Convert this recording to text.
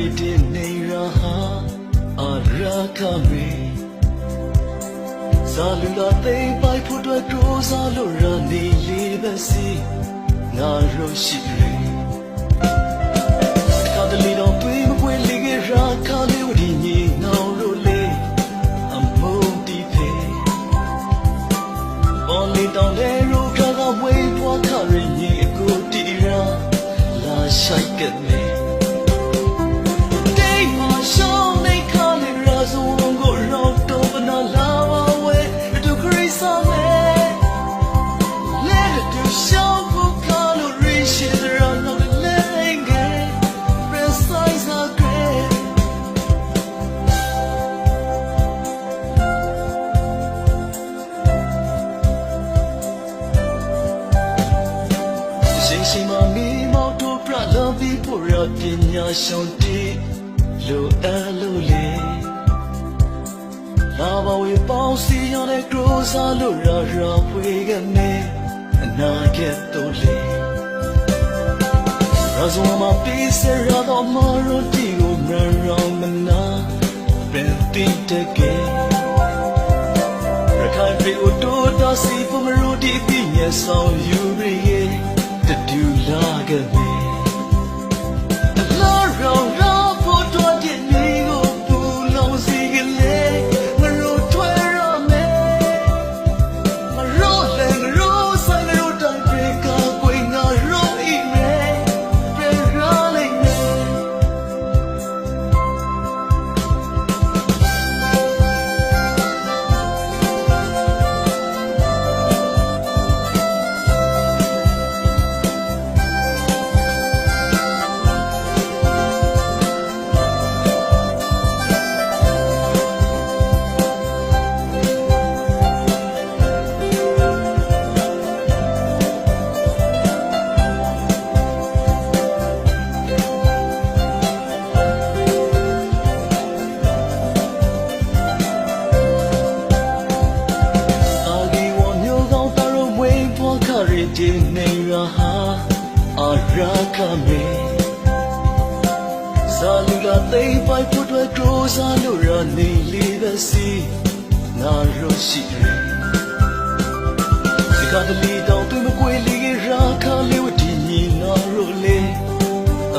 ရီဒီနေရာဟာအာရာကရီဇာလူလာသိမ့်ပိုက်ဖို့အတွက်ကိုးစားလို့ရနေလေးပဲစီငါတို့ရှိရီကတလီတော့တွေးမပွေလေးကရာခါလေးဝဒီညီငောင်းလို့လေးအမုန်းတီဖေးဘောလီတောင်းတဲ့ရိုးကကဝေးပွားခရီညီအကိုတီရာလာရှိုက်ကဲ့ ရှိရှိမမီမောက်တို့ပြလဘီပေါ်ရပညာရှင်တီလိုအပ်လို့လေလာဘဝေပေါင်းစီရတဲ့ကရိုးစားလို့ရရဝေကနေအနာကဲ့တော့လေရဇုံမပီစရတော့မရတီကိုမရောမနာပြန်တိတကယ်ရခိုင်ပြည်ဦးတို့တော်စီဖမရူဒီပြည့်ရဲ့ဆောင်ယူရရဲ့ တတူ ခရတီနေရဟာအရာကမေဇာလူလာသိမ့်ပိုက်ဖို့အတွက်ကြိုးစားလို့ရနေလေးပဲစီငါတို့ရှိတယ်ဒီကတလီတောင်တွေ့မကွေလေးရာခါလေးဝဒီညီနာတို့လေအ